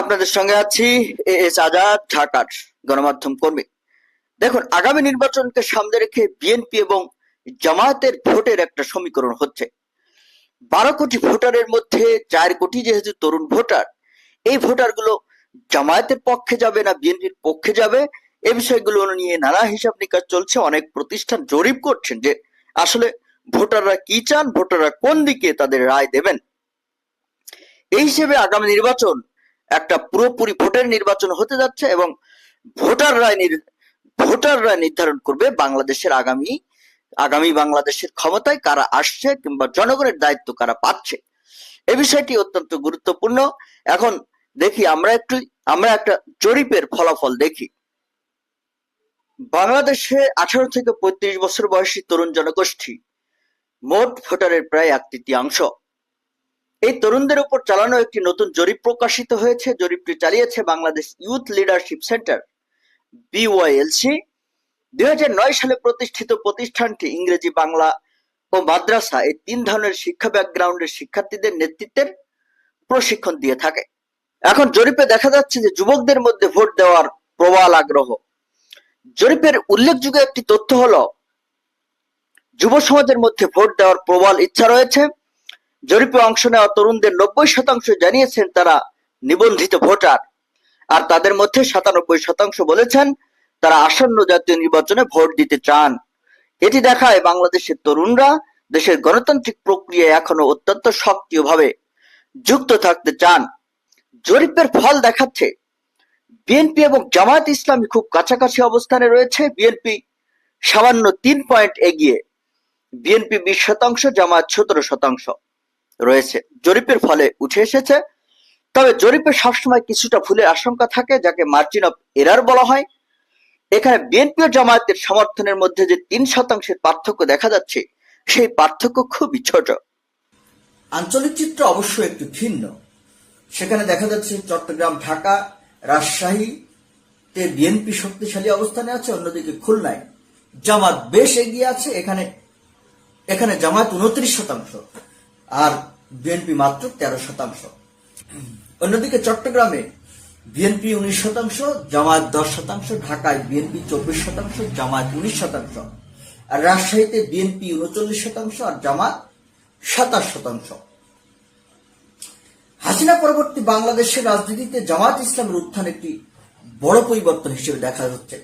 আপনাদের সঙ্গে আছি এ এস আজাদ, ঢাকার গণমাধ্যম কর্মী। দেখুন, আগামী নির্বাচনকে সামনে রেখে বিএনপি এবং জামায়াতের ভোটের একটা সমীকরণ হচ্ছে। বারো কোটি ভোটারের মধ্যে চার কোটি যেহেতু তরুণ ভোটার, এই ভোটারগুলো জামায়াতের পক্ষে যাবে না, বিএনপির পক্ষে যাবে? এই বিষয়গুলো নিয়ে নানা হিসাব নিকাশ চলছে। অনেক প্রতিষ্ঠান জরিপ করছেন যে আসলে ভোটাররা কি চান, ভোটাররা কোন দিকে তাদের রায় দেবেন? এই হিসেবে আগামী নির্বাচন একটা পুরোপুরি ভোটের নির্বাচন হতে যাচ্ছে এবং ভোটাররা ভোটাররা নির্ধারণ করবে বাংলাদেশের আগামী আগামী বাংলাদেশের ক্ষমতায় কারা আসছে কিংবা জনগণের দায়িত্ব কারা পাচ্ছে। এ বিষয়টি অত্যন্ত গুরুত্বপূর্ণ। এখন দেখি আমরা একটু, আমরা একটা জরিপের ফলাফল দেখি। বাংলাদেশে আঠারো থেকে পঁয়ত্রিশ বছর বয়সী তরুণ জনগোষ্ঠী মোট ভোটারের প্রায় এক তৃতীয়াংশ। এই তরুণদের উপর চালানো একটি নতুন জরিপ প্রকাশিত হয়েছে। জরিপটি চালিয়েছে Bangladesh youth leadership centre, BYLC. দুই হাজার নয় সালে প্রতিষ্ঠিত প্রতিষ্ঠানটি ইংরেজি, বাংলা ও মাদ্রাসা এই তিন ধরনের শিক্ষা ব্যাকগ্রাউন্ডের শিক্ষার্থীদের নেতৃত্বের প্রশিক্ষণ দিয়ে থাকে। এখন জরিপে দেখা যাচ্ছে যে যুবকদের মধ্যে ভোট দেওয়ার প্রবল আগ্রহ। জরিপের উল্লেখযোগ্য একটি তথ্য হলো, যুব সমাজের মধ্যে ভোট দেওয়ার প্রবল ইচ্ছা রয়েছে। জরিপে অংশ নেওয়া তরুণদের নব্বই শতাংশ জানিয়েছেন তারা নিবন্ধিত ভোটার। আর তাদের মধ্যে সাতানব্বই শতাংশ বলেছেন তারা আসন্ন জাতীয় নির্বাচনে ভোট দিতে চান। এটি দেখায় বাংলাদেশের তরুণরা দেশের গণতান্ত্রিক প্রক্রিয়ায় এখনও অত্যন্ত সক্রিয়ভাবে যুক্ত থাকতে চান। জরিপের ফল দেখাচ্ছে, বিএনপি এবং জামায়াত ইসলামী খুব কাছাকাছি অবস্থানে রয়েছে। বিএনপি সামান্য তিন পয়েন্ট এগিয়ে, বিএনপি বিশ শতাংশ, জামায়াত সতেরো শতাংশ। রয়েছে। জরিপের ফলে উঠে এসেছে। তবে জরিপে সবসময় কিছুটা ভুলের আশঙ্কা থাকে, যাকে মার্জিন অফ এরার বলা হয়। এখানে বিএনপি জামায়াতের সমর্থনের মধ্যে যে তিন শতাংশের পার্থক্য দেখা যাচ্ছে, সেই পার্থক্য খুবই ছোট। আঞ্চলিক চিত্র অবশ্যই একটু ভিন্ন। সেখানে দেখা যাচ্ছে চট্টগ্রাম, ঢাকা রাজশাহীতে বিএনপি শক্তিশালী অবস্থানে আছে, অন্যদিকে খুলনায় জামাত বেশ এগিয়ে আছে। এখানে এখানে জামায়াত উনত্রিশ শতাংশ। আর বিএনপি মাত্র তেরো শতাংশ। অন্যদিকে চট্টগ্রামে বিএনপি উনিশ শতাংশ জামাত দশ শতাংশ, ঢাকায় বিএনপি চব্বিশ শতাংশ জামাত উনিশ শতাংশ। আর রাজশাহীতে বিএনপি উনচল্লিশ শতাংশ আর জামাত সাতাশ শতাংশ। হাসিনা পরবর্তী বাংলাদেশের রাজনীতিতে জামাত ইসলামের উত্থান একটি বড় পরিবর্তন হিসেবে দেখা যাচ্ছে।